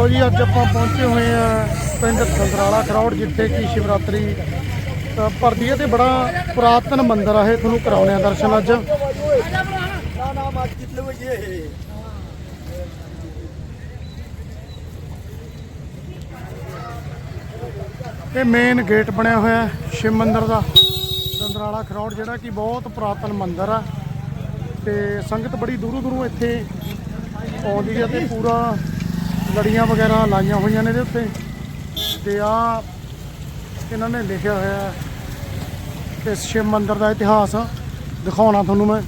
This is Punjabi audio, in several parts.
ਲਓ ਜੀ, ਅੱਜ ਆਪਾਂ ਪਹੁੰਚੇ ਹੋਏ ਆ ਪਿੰਡ ਸੰਦਰਾਲਾ ਖਰੌੜ, ਜਿੱਥੇ ਕਿ ਸ਼ਿਵਰਾਤਰੀ ਭਰਦੀ ਹੈ ਤੇ ਬੜਾ ਪੁਰਾਤਨ ਮੰਦਿਰ ਆ ਇਹ, ਤੁਹਾਨੂੰ ਕਰਾਉਣੇ ਆ ਦਰਸ਼ਨ ਅੱਜ। ਇਹ ਮੇਨ ਗੇਟ ਬਣਿਆ ਹੋਇਆ ਸ਼ਿਵ ਮੰਦਿਰ ਦਾ ਸੰਦਰਾਲਾ ਖਰੌੜ, ਜਿਹੜਾ ਕਿ ਬਹੁਤ ਪੁਰਾਤਨ ਮੰਦਿਰ ਆ। ਤੇ ਸੰਗਤ ਬੜੀ ਦੂਰੋਂ ਦੂਰੋਂ ਇੱਥੇ ਆਉਂਦੀ ਹੈ ਤੇ ਪੂਰਾ ਲੜੀਆਂ ਵਗੈਰਾ ਲਾਈਆਂ ਹੋਈਆਂ ਨੇ ਇਹਦੇ ਉੱਤੇ। ਤੇ ਆ ਇਹਨਾਂ ਨੇ ਲਿਖਿਆ ਹੋਇਆ ਹੈ ਤੇ ਸ਼ਿਵ ਮੰਦਿਰ ਦਾ ਇਤਿਹਾਸ ਦਿਖਾਉਣਾ ਤੁਹਾਨੂੰ ਮੈਂ।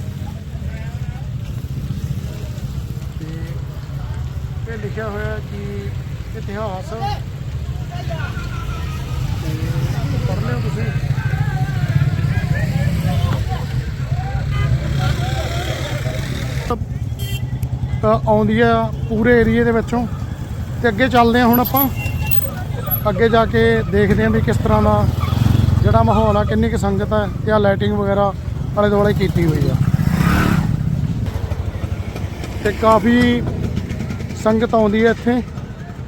ਤੇ ਇਹ ਲਿਖਿਆ ਹੋਇਆ ਕਿ ਇਤਿਹਾਸ ਪੜ੍ਹ ਲਿਓ ਤੁਸੀਂ। ਤਾਂ ਆਉਂਦੀ ਆ ਪੂਰੇ ਏਰੀਏ ਦੇ ਵਿੱਚੋਂ। ਤੇ ਅੱਗੇ ਚੱਲਦੇ ਹਾਂ ਹੁਣ ਆਪਾਂ। ਅੱਗੇ ਜਾ ਕੇ ਦੇਖਦੇ ਹਾਂ ਵੀ ਕਿਸ ਤਰ੍ਹਾਂ ਦਾ ਜਿਹੜਾ ਮਾਹੌਲ ਆ, ਕਿੰਨੀ ਕੁ ਸੰਗਤ ਹੈ ਤੇ ਆ ਲਾਈਟਿੰਗ ਵਗੈਰਾ ਆਲੇ ਦੁਆਲੇ ਕੀਤੀ ਹੋਈ ਆ। ਤੇ ਕਾਫੀ ਸੰਗਤ ਆਉਂਦੀ ਹੈ ਇੱਥੇ।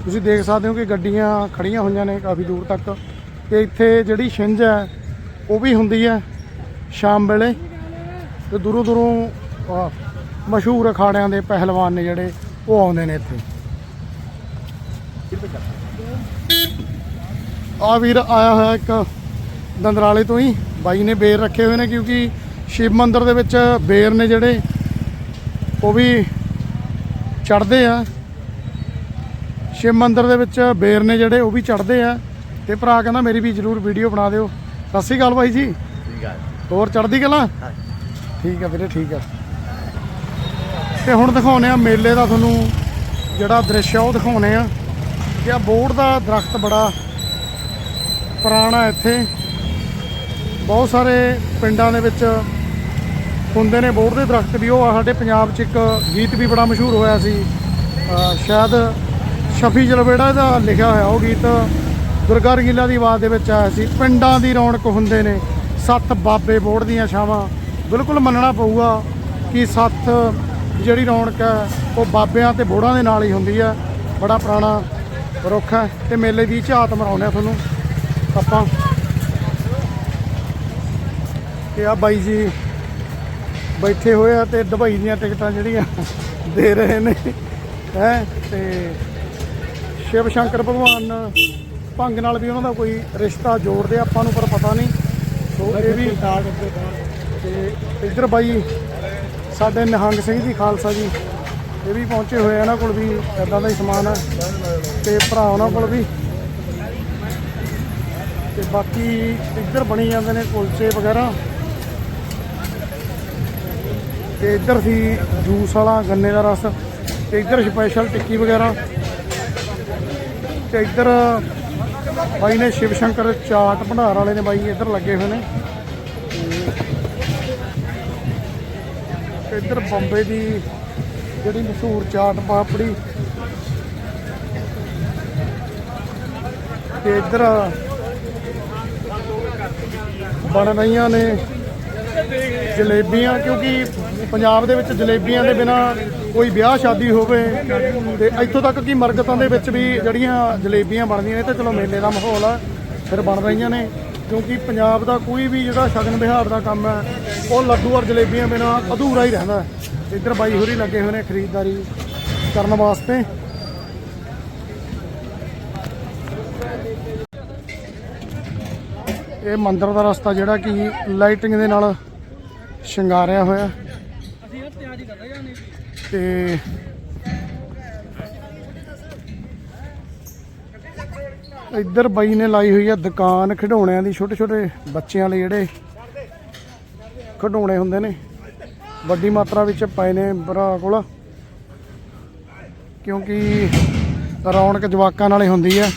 ਤੁਸੀਂ ਦੇਖ ਸਕਦੇ ਹੋ ਕਿ ਗੱਡੀਆਂ ਖੜੀਆਂ ਹੋਈਆਂ ਨੇ ਕਾਫੀ ਦੂਰ ਤੱਕ। ਤੇ ਇੱਥੇ ਜਿਹੜੀ ਛਿੰਝ ਹੈ ਉਹ ਵੀ ਹੁੰਦੀ ਹੈ ਸ਼ਾਮ ਵੇਲੇ। ਤੇ ਦੂਰੋਂ ਦੂਰੋਂ ਮਸ਼ਹੂਰ ਅਖਾੜਿਆਂ ਦੇ ਪਹਿਲਵਾਨ ਨੇ ਜਿਹੜੇ, ਉਹ ਆਉਂਦੇ ਨੇ ਇੱਥੇ। ਆ ਵੀਰ ਆਇਆ ਹੋਇਆ ਇੱਕ ਦੰਦਰਾਲੇ ਤੋਂ ਹੀ। ਬਾਈ ਨੇ ਬੇਰ ਰੱਖੇ ਹੋਏ ਨੇ ਕਿਉਂਕਿ ਸ਼ਿਵ ਮੰਦਿਰ ਦੇ ਵਿੱਚ ਬੇਰ ਨੇ ਜਿਹੜੇ, ਉਹ ਵੀ ਚੜਦੇ ਆ। ਸ਼ਿਵ ਮੰਦਿਰ ਦੇ ਵਿੱਚ ਬੇਰ ਨੇ ਜਿਹੜੇ, ਉਹ ਵੀ ਚੜਦੇ ਆ। ਤੇ ਭਰਾ ਕਹਿੰਦਾ ਮੇਰੀ ਵੀ ਜਰੂਰ ਵੀਡੀਓ ਬਣਾ ਦਿਓ। ਸਤਿ ਸ਼੍ਰੀ ਅਕਾਲ ਬਾਈ ਜੀ। ਹੋਰ ਚੜਦੀ ਗੱਲਾਂ ਠੀਕ ਆ ਵੀਰੇ, ਠੀਕ ਆ। ਤੇ ਹੁਣ ਦਿਖਾਉਨੇ ਆ ਮੇਲੇ ਦਾ ਤੁਹਾਨੂੰ ਜਿਹੜਾ ਦ੍ਰਿਸ਼ ਆ, ਉਹ ਦਿਖਾਉਨੇ ਆ। ਕਿ ਆ ਬੋੜ ਦਾ ਦਰਖਤ ਬੜਾ ਪੁਰਾਣਾ ਇੱਥੇ। ਬਹੁਤ ਸਾਰੇ ਪਿੰਡਾਂ ਦੇ ਵਿੱਚ ਹੁੰਦੇ ਨੇ ਬੋੜ ਦੇ ਦਰਖਤ ਵੀ। ਉਹ ਆ ਸਾਡੇ ਪੰਜਾਬ 'ਚ ਇੱਕ ਗੀਤ ਵੀ ਬੜਾ ਮਸ਼ਹੂਰ ਹੋਇਆ ਸੀ। ਸ਼ਾਇਦ ਸ਼ਫੀ ਜਲਵੇੜਾ ਦਾ ਲਿਖਿਆ ਹੋਇਆ ਉਹ ਗੀਤ ਦੁਰਗਾ ਰੰਗੀਲਾ ਦੀ ਆਵਾਜ਼ ਦੇ ਵਿੱਚ ਆਇਆ ਸੀ। ਪਿੰਡਾਂ ਦੀ ਰੌਣਕ ਹੁੰਦੇ ਨੇ। ਸੱਤ ਬਾਬੇ ਬੋੜ ਦੀਆਂ ਛਾਵਾਂ। ਬਿਲਕੁਲ ਮੰਨਣਾ ਪਊਗਾ ਕਿ ਸੱਤ ਜਿਹੜੀ ਰੌਣਕ ਹੈ, ਉਹ ਬਾਬਿਆਂ ਤੇ ਬੋੜਾਂ ਦੇ ਨਾਲ ਹੀ ਹੁੰਦੀ ਹੈ। ਬੜਾ ਪੁਰਾਣਾ ਰੁੱਖ ਹੈ ਤੇ ਮੇਲੇ ਦੀ ਝਾਤ ਮਰਾਉਂਦੇ ਆ ਤੁਹਾਨੂੰ। ਆਪਾਂ ਤੇ ਆ ਬਾਈ ਜੀ ਬੈਠੇ ਹੋਏ ਆ ਤੇ ਦੁਬਈ ਦੀਆਂ ਟਿਕਟਾਂ ਜਿਹੜੀਆਂ ਦੇ ਰਹੇ ਨੇ ਹੈ ਤੇ ਸ਼ਿਵ ਸ਼ੰਕਰ ਭਗਵਾਨ ਭੰਗ ਨਾਲ ਵੀ ਉਹਨਾਂ ਦਾ ਕੋਈ ਰਿਸ਼ਤਾ ਜੋੜਦੇ ਆਪਾਂ ਨੂੰ ਪਰ ਪਤਾ ਨਹੀਂ। ਸੋ ਇਹ ਵੀ ਤੇ ਇੱਧਰ ਬਾਈ ਸਾਡੇ ਨਿਹੰਗ ਸਿੰਘ ਜੀ ਖਾਲਸਾ ਜੀ। ਇਹ ਵੀ ਪਹੁੰਚੇ ਹੋਏ ਇਹਨਾਂ ਕੋਲ ਵੀ ਇਦਾਂ ਦਾ ਹੀ ਸਮਾਨ ਹੈ ਤੇ ਭਰਾ ਉਹਨਾਂ ਕੋਲ ਵੀ। ਤੇ ਬਾਕੀ ਇੱਧਰ ਬਣੀ ਜਾਂਦੇ ਨੇ ਕੁਲਚੇ ਵਗੈਰਾ। ਤੇ ਇੱਧਰ ਸੀ ਜੂਸ ਵਾਲਾ, ਗੰਨੇ ਦਾ ਰਸ। ਤੇ ਇੱਧਰ ਸਪੈਸ਼ਲ ਟਿੱਕੀ ਵਗੈਰਾ। ਤੇ ਇੱਧਰ ਬਾਈ ਨੇ ਸ਼ਿਵ ਸ਼ੰਕਰ ਚਾਟ ਭੰਡਾਰ ਵਾਲੇ ਨੇ ਬਾਈ ਇੱਧਰ ਲੱਗੇ ਹੋਏ ਨੇ। ਇੱਧਰ ਬੰਬੇ ਦੀ ਜਿਹੜੀ ਮਸ਼ਹੂਰ ਚਾਟ ਪਾਪੜੀ ਤੇ ਇੱਧਰ ਬਣ ਰਹੀਆਂ ਨੇ ਜਲੇਬੀਆਂ, ਕਿਉਂਕਿ ਪੰਜਾਬ ਦੇ ਵਿੱਚ ਜਲੇਬੀਆਂ ਦੇ ਬਿਨਾ ਕੋਈ ਵਿਆਹ ਸ਼ਾਦੀ ਹੋਵੇ ਤੇ ਇੱਥੋਂ ਤੱਕ ਕਿ ਮਰਗਤਾਂ ਦੇ ਵਿੱਚ ਵੀ ਜਿਹੜੀਆਂ ਜਲੇਬੀਆਂ ਬਣਦੀਆਂ ਨੇ, ਤੇ ਚਲੋ ਮੇਲੇ ਦਾ ਮਾਹੌਲ ਆ, ਫਿਰ ਬਣ ਰਹੀਆਂ ਨੇ ਕਿਉਂਕਿ ਪੰਜਾਬ ਦਾ ਕੋਈ ਵੀ ਜਿਹੜਾ ਸ਼ਗਨ ਵਿਹਾਰ ਦਾ ਕੰਮ ਹੈ, ਉਹ ਲੱਡੂ ਔਰ ਜਲੇਬੀਆਂ ਬਿਨਾ ਅਧੂਰਾ ਹੀ ਰਹਿੰਦਾ ਹੈ। ਇੱਧਰ ਬਾਈ ਹੋਰੀ ਲੱਗੇ ਹੋਏ ਨੇ ਖਰੀਦਦਾਰੀ ਕਰਨ ਵਾਸਤੇ। ਇਹ ਮੰਦਰ ਦਾ ਰਸਤਾ ਜਿਹੜਾ ਕਿ ਲਾਈਟਿੰਗ ਦੇ ਨਾਲ ਸ਼ਿੰਗਾਰਿਆ ਹੋਇਆ। ਤੇ ਇੱਧਰ ਬਾਈ ਨੇ ਲਾਈ ਹੋਈ ਆ ਦੁਕਾਨ ਖਿਡੌਣਿਆਂ ਦੀ ਛੋਟੇ ਛੋਟੇ ਬੱਚਿਆਂ ਲਈ ਜਿਹੜੇ ਖਿਡੌਣੇ ਹੁੰਦੇ ਨੇ। ਵੱਡੀ ਮਾਤਰਾ ਵਿੱਚ ਪਏ ਨੇ ਭਰਾ ਕੋਲ। ਕਿਉਂਕਿ ਰੌਣਕ ਜਵਾਕਾਂ ਨਾਲੇ ਹੁੰਦੀ ਆ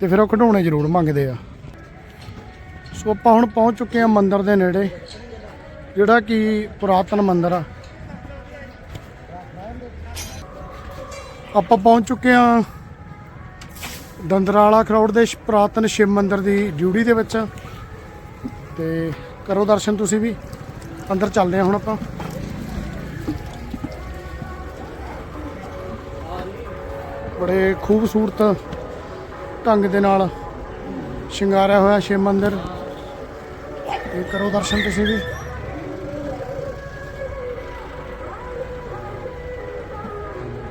ਤੇ ਫਿਰ ਉਹ ਖਿਡੌਣੇ ਜ਼ਰੂਰ ਮੰਗਦੇ ਆ। ਸੋ ਆਪਾਂ ਹੁਣ ਪਹੁੰਚ ਚੁੱਕੇ ਹਾਂ ਮੰਦਿਰ ਦੇ ਨੇੜੇ, ਜਿਹੜਾ ਕਿ ਪੁਰਾਤਨ ਮੰਦਿਰ ਆ। ਆਪਾਂ ਪਹੁੰਚ ਚੁੱਕੇ ਹਾਂ ਦੰਦਰਾਲਾ ਖਰੌੜ ਦੇ ਪੁਰਾਤਨ ਸ਼ਿਵ ਮੰਦਿਰ ਦੀ ਡਿਊਟੀ ਦੇ ਵਿੱਚ। ਤੇ ਕਰੋ ਦਰਸ਼ਨ ਤੁਸੀਂ ਵੀ। ਅੰਦਰ ਚੱਲਦੇ ਹਾਂ ਹੁਣ ਆਪਾਂ। ਬੜੇ ਖੂਬਸੂਰਤ ਢੰਗ ਦੇ ਨਾਲ ਸ਼ਿੰਗਾਰਿਆ ਹੋਇਆ ਸ਼ਿਵ ਮੰਦਿਰ। ਇਹ ਕਰੋ ਦਰਸ਼ਨ ਤੁਸੀਂ ਵੀ।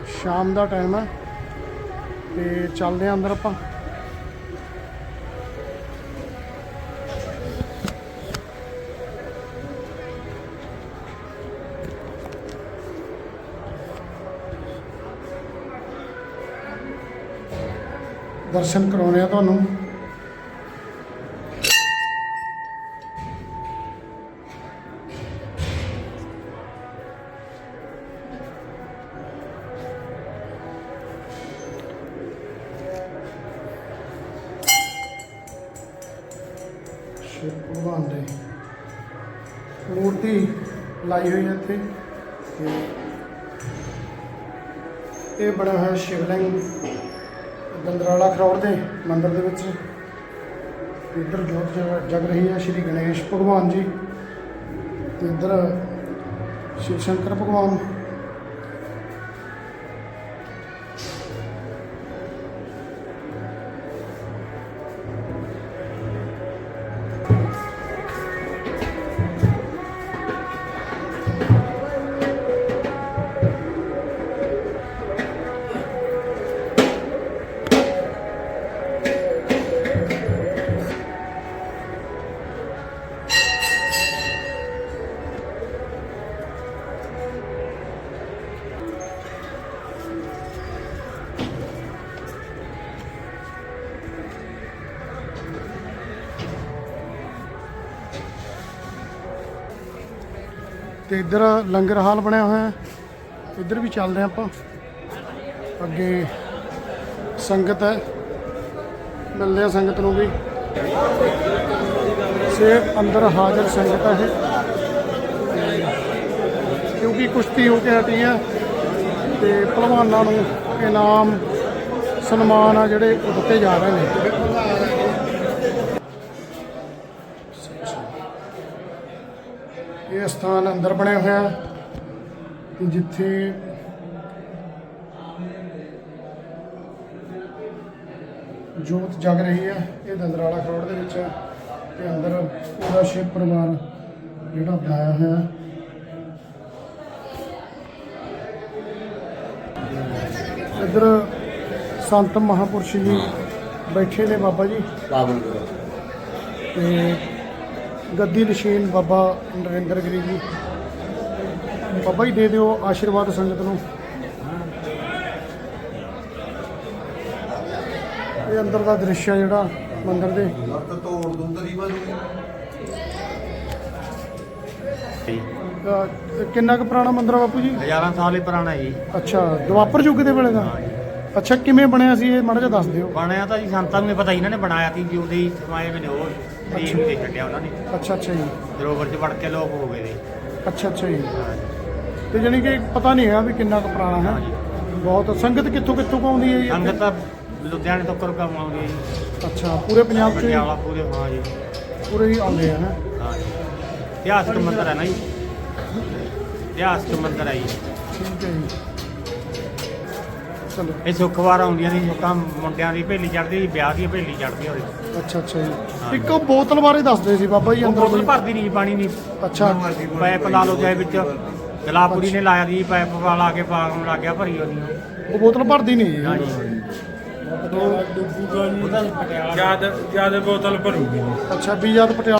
ਸ਼ਾਮ ਦਾ ਟਾਈਮ ਹੈ। ਤੇ ਚੱਲਦੇ ਆ ਅੰਦਰ ਆਪਾਂ। ਦਰਸ਼ਨ ਕਰਾਉਣੇ ਆ ਤੁਹਾਨੂੰ। ਸ਼ਿਵ ਭਗਵਾਨ ਦੇ ਮੂਰਤੀ ਲਾਈ ਹੋਈ ਹੈ ਇੱਥੇ। ਤੇ ਇਹ ਬੜਾ ਹੋਇਆ ਸ਼ਿਵਲਿੰਗ। ਗੰਦਰਾਲਾ ਖਰੌੜ ਦੇ ਮੰਦਿਰ ਦੇ ਵਿੱਚ ਇੱਧਰ ਜੋਤ ਜਗ- ਜਗ ਰਹੀ ਹੈ, ਸ਼੍ਰੀ ਗਣੇਸ਼ ਭਗਵਾਨ ਜੀ ਤੇ ਇੱਧਰ ਸ਼ਿਵ ਸ਼ੰਕਰ ਭਗਵਾਨ ਤੇ ਇੱਧਰ ਲੰਗਰ ਹਾਲ ਬਣਿਆ ਹੋਇਆ ਹੈ। ਇੱਧਰ ਵੀ ਚੱਲਦੇ ਹਾਂ ਆਪਾਂ। ਅੱਗੇ ਸੰਗਤ ਹੈ। ਮਿਲਦੇ ਆ ਸੰਗਤ ਨੂੰ ਵੀ। ਸੇਬ ਅੰਦਰ ਹਾਜ਼ਰ ਸੰਗਤ ਹੈ ਇਹ। ਕਿਉਂਕਿ ਕੁਸ਼ਤੀ ਹੋ ਕੇ ਹਟੀ ਹੈ, ਤੇ ਪਹਿਲਵਾਨਾਂ ਨੂੰ ਇਨਾਮ, ਸਨਮਾਨ ਆ ਜਿਹੜੇ ਉਹ ਦਿੱਤੇ ਜਾ ਰਹੇ ਨੇ। ਇਹ ਸਥਾਨ ਅੰਦਰ ਬਣਿਆ ਹੋਇਆ ਹੈ, ਜਿੱਥੇ ਜੋਤ ਜਗ ਰਹੀ ਹੈ ਇਹ ਦੰਦਰਾਲਾ ਖਰੋੜ ਦੇ ਵਿੱਚ ਤੇ ਅੰਦਰ ਪੂਰਾ ਸ਼ਿਵ ਪਰਿਵਾਰ ਜਿਹੜਾ ਬਣਾਇਆ ਹੋਇਆ ਹੈ। ਇੱਧਰ ਸੰਤ ਮਹਾਪੁਰਸ਼ ਜੀ ਬੈਠੇ ਨੇ ਬਾਬਾ ਜੀ। ਤੇ ਗੱਦੀ ਨਸ਼ੀਨ ਬਾਬਾ ਨਰਿੰਦਰ ਗਿਰੀ ਜੀ। ਬਾਬਾ ਜੀ ਦੇ ਦਿਓ ਆਸ਼ੀਰਵਾਦ ਸੰਗਤ ਨੂੰ। ਇਹ ਅੰਦਰ ਦਾ ਦ੍ਰਿਸ਼ ਹੈ ਜਿਹੜਾ ਮੰਦਿਰ ਦੇ। ਲੱਤ ਤੋੜ ਦੂੰ ਤਕਰੀਬਨ ਅਹ ਕਿੰਨਾ ਕੁ ਪੁਰਾਣਾ ਮੰਦਿਰ ਆ ਬਾਪੂ ਜੀ? ਹਜ਼ਾਰਾਂ ਸਾਲ ਹੀ ਪੁਰਾਣਾ ਜੀ। ਅੱਛਾ ਦੁਆਪਰ ਯੁੱਗ ਦੇ ਵੇਲੇ ਦਾ? ਅੱਛਾ ਕਿਵੇਂ ਬਣਿਆ ਸੀ ਇਹ? ਮਾੜਾ ਜਿਹਾ ਦੱਸ ਦਿਓ। ਬਣਿਆ ਤਾਂ ਜੀ ਸੰਤਾਂ ਨੂੰ ਵੀ ਪਤਾ ਹੀ ਇਹਨਾਂ ਨੇ ਬਣਾਇਆ ਸੀ ਜੀ ਉਹਦੇ ਹੀ ਸਮਾਏ ਮੈਨੇ ਉਹ। ਤਰੀਕ ਨੂੰ ਦੇ ਛੱਡਿਆ ਉਹਨਾਂ ਨੇ। ਅੱਛਾ ਅੱਛਾ ਜੀ। ਸਰੋਵਰ 'ਚ ਵੜ ਕੇ ਲੋਕ ਹੋ ਗਏ ਨੇ। ਅੱਛਾ ਅੱਛਾ ਜੀ। ਤੇ ਜਾਣੀ ਕਿ ਪਤਾ ਨਹੀਂ ਹੈਗਾ ਵੀ ਕਿੰਨਾ ਕੁ ਪੁਰਾਣਾ ਹੈ। ਬਹੁਤ ਸੰਗਤ ਕਿੱਥੋਂ ਕਿੱਥੋਂ ਕੁ ਆਉਂਦੀ ਹੈ ਜੀ ਇੱਥੇ? ਸੰਗਤ ਤਾਂ ਲੁਧਿਆਣੇ ਤੋਂ ਕਰ ਆਉਂਦੀ ਹੈ ਜੀ। ਅੱਛਾ ਪੂਰੇ ਪੰਜਾਬ ਚ ਹੀ- ਪਟਿਆਲਾ ਪੂਰੇ ਹਾਂ ਜੀ। ਪੂਰੇ ਹੀ ਆਉਂਦੇ ਆ ਹਾਂ ਜੀ ਇਤਿਹਾਸਕ ਮੰਦਿਰ ਹੈ ਨਾ ਜੀ। ਇਤਿਹਾਸਕ ਮੰਦਿਰ ਹੈ ਜੀ। ਠੀਕ ਹੈ ਜੀ। ਚਲੋ ਇਹ ਸੁੱਖਵਾਰ ਆਉਂਦੀਆਂ ਨੇ ਸੁੱਖਾਂ ਮੁੰਡਿਆਂ ਦੀ ਭੇਲੀ ਚੜਦੀ ਜੀ ਵਿਆਹ ਦੀ ਭੇਲੀ ਚੜਦੀ ਹੋਵੇ ਅੱਛਾ ਅੱਛਾ ਜੀ। ਇੱਕ ਉਹ ਬੋਤਲ ਬਾਰੇ ਦੱਸਦੇ ਸੀ ਬਾਬਾ ਜੀ ਉਹ ਅੰਦਰ ਬੋਤਲ ਕੋਈ। ਭਰਦੀ ਨਹੀਂ ਜੀ ਪਾਣੀ ਨਹੀਂ ਅੱਛਾ। ਪਾਈਪ ਲਾ ਲਓ ਚਾਹੇ ਵਿੱਚ। ਗਲਾਪੁਰੀ ਨੇ ਲਾਇਆ ਦੀ ਪਾਈਪ ਲਾ ਕੇ ਪਾਉਣ ਲੱਗ ਗਿਆ ਭਰੀ ਉਹਦੀ ਉਹ ਬੋਤਲ ਭਰਦੀ ਨਹੀਂ ਜੀ। ਹਾਂਜੀ। ਜ਼ਿਆਦਾ ਬੋਤਲ ਭਰੂਗੀ। ਅੱਛਾ ਵੀ ਜਦ ਪਟਿਆਲਾ